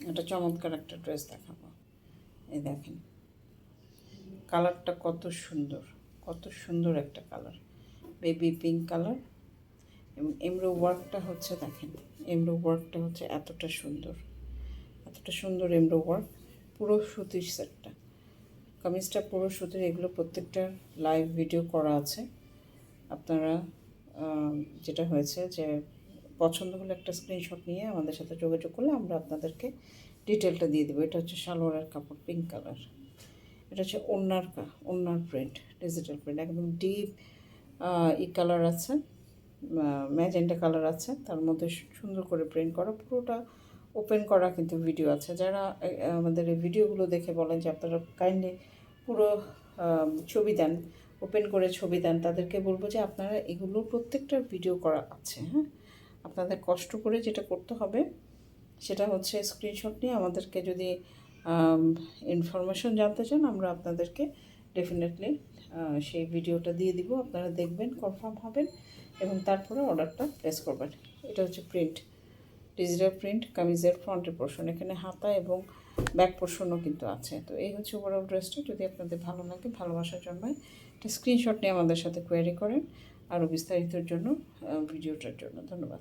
এটা চমৎকার একটা ড্রেস দেখাবো। এই দেখেন। কালারটা কত সুন্দর কত সুন্দর একটা কালার। বেবি পিঙ্ক কালার এবং এমব্রো ওয়ার্কটা হচ্ছে দেখেন এমব্রো ওয়ার্কটা হচ্ছে এতটা সুন্দর এতটা সুন্দর এমব্রো ওয়ার্ক পুরো সুতির সেটটা কামিজটা পুরো সুতির, এগুলো প্রত্যেকটা লাইভ ভিডিও করা আছে। আপনারা যেটা হয়েছে যে পছন্দ হলে একটা স্ক্রিনশট নিয়ে আমাদের সাথে যোগাযোগ করলে আমরা আপনাদেরকে ডিটেলটা দিয়ে দেবো। এটা হচ্ছে সালোয়ারের কাপড় পিঙ্ক কালার এটা হচ্ছে ওনার ওনার প্রিন্ট ডিজিটাল প্রিন্ট একদম ডিপ ই কালার আছে ম্যাজেন্টা কালার আছে। তার মধ্যে সুন্দর করে প্রিন্ট করা। পুরোটা ওপেন করা কিন্তু ভিডিও আছে। যারা আমাদের এই ভিডিওগুলো দেখে বলেন যে আপনারা কাইন্ডলি পুরো ছবি দেন ওপেন করে ছবি দেন, তাদেরকে বলব যে আপনারা এগুলো প্রত্যেকটার ভিডিও করা আছে হ্যাঁ? আপনাদের কষ্ট করে যেটা করতে হবে, সেটা হচ্ছে স্ক্রিনশট নিয়ে আমাদেরকে যদি ইনফরমেশন জানতে চান, আমরা আপনাদেরকে ডেফিনেটলি সেই ভিডিওটা দিয়ে দিব। আপনারা দেখবেন কনফার্ম হবেন এবং তারপরে অর্ডারটা প্লেস করবেন। এটা হচ্ছে প্রিন্ট ডিজিটাল প্রিন্ট কামিজের ফ্রন্টের পোর্শন এখানে হাতা এবং ব্যাক পোর্শনও কিন্তু আছে। তো এই হচ্ছে ওভারঅল ড্রেসটা যদি আপনাদের ভালো লাগে, ভালোবাসার জন্য একটা স্ক্রিনশট নিয়ে আমাদের সাথে কোয়ারি করেন। আরও বিস্তারিতর জন্য ভিডিওটার জন্য। ধন্যবাদ।